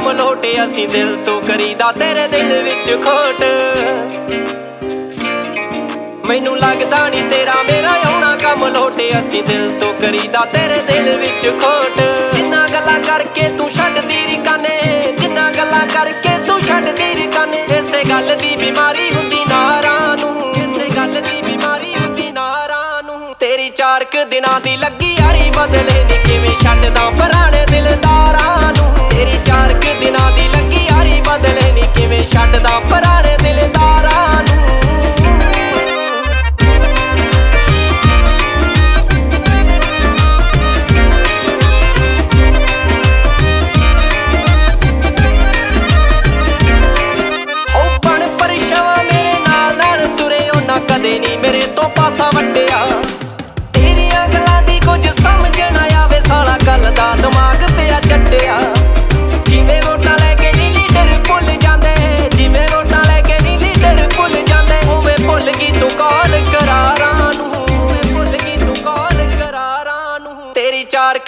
ਆਉਣਾ ਕੰਮ ਲੋਟੇ ਅਸੀਂ ਦਿਲ ਤੋਂ ਕਰੀਦਾ ਤੇਰੇ ਦਿਲ ਵਿੱਚ ਖੋਟ। ਮੈਨੂੰ ਲੱਗਦਾ ਨਹੀਂ ਤੇਰਾ ਮੇਰਾ ਆਉਣਾ ਕੰਮ ਲੋਟੇ ਅਸੀਂ ਦਿਲ ਤੋਂ ਕਰੀਦਾ ਤੇਰੇ ਦਿਲ ਵਿੱਚ ਖੋਟ। ਜਿੰਨਾ ਗੱਲਾਂ ਕਰਕੇ ਤੂੰ ਛੱਡਦੀ ਰਿਕਾਨੇ, ਜਿੰਨਾ ਗੱਲਾਂ ਕਰਕੇ ਤੂੰ ਛੱਡਦੀ ਰਿਕਾਨੇ, ਇਸੇ ਗੱਲ ਦੀ ਬਿਮਾਰੀ ਹੁੰਦੀ ਨਾਰਾਂ ਨੂੰ, ਇਸੇ ਗੱਲ ਦੀ ਬਿਮਾਰੀ ਹੁੰਦੀ ਨਾਰਾਂ ਨੂੰ। ਤੇਰੀ ਚਾਰਕ ਦਿਨਾਂ ਦੀ ਲੱਗੀ ਯਾਰੀ ਬਦਲੇ ਨੀ ਕਿਵੇਂ ਛੱਡਦਾ ਪੁਰਾਣੇ ਦਿਲਦਾਰਾਂ ਚਾਰ ਕੁ ਦਿਨਾਂ ਦੀ ਲੱਗੀ ਯਾਰੀ ਬਦਲੇ ਨੀ ਕਿਵੇਂ ਛੱਡਦਾ ਪੁਰਾਣੇ ਦਿਲਦਾਰਾਂ ਨੂੰ। ਨਾਲ ਨਾਲ ਤੁਰੇ, ਉਹਨਾਂ ਕਦੇ ਨਹੀਂ ਮੇਰੇ ਤੋਂ ਪਾਸਾ ਵੱਟਿਆ।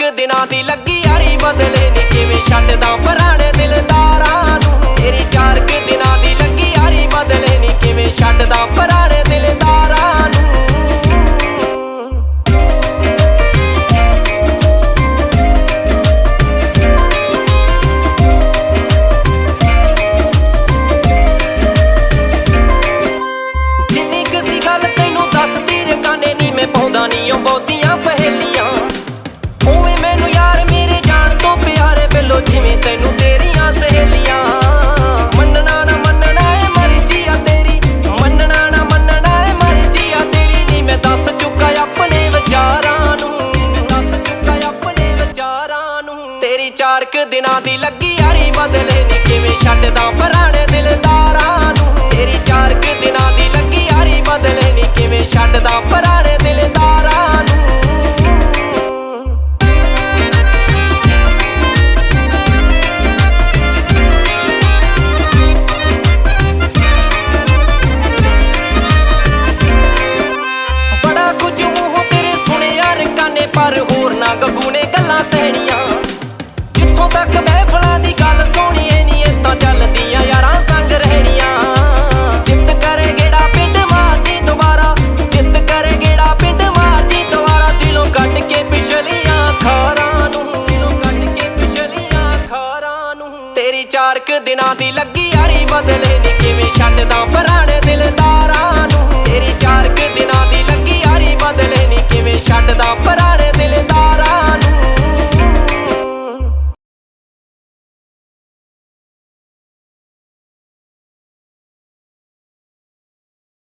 ਤੇਰੀ ਦਿਨਾਂ ਦੀ ਲੱਗੀ ਯਾਰੀ ਬਦਲੇ ਨਹੀਂ ਕਿਵੇਂ ਛੱਡਦਾ ਪੁਰਾਣੇ ਦਿਲਦਾਰਾਂ ਨੂੰ? ਤੇਰੀ ਚਾਰ ਕੁ ਦਿਨਾਂ ਦੀ ਨੂੰ ਚਾਰ ਕੁ ਦਿਨਾਂ ਦੀ ਲੱਗੀ ਯਾਰੀ ਬਦਲੇ ਨਹੀਂ ਕਿਵੇਂ ਛੱਡਦਾ ਪੁਰਾਣੇ ਤੇਰੀ ਚਾਰਕ ਦਿਨਾਂ ਦੀ ਲੱਗੀ ਯਾਰੀ ਬਦਲੇ ਨੀ ਕਿਵੇਂ ਛੱਡਦਾ ਪੁਰਾਣੇ ਦਿਲਦਾਰਾਂ ਨੂੰ। ਤੇਰੀ ਚਾਰਕ ਦਿਨਾਂ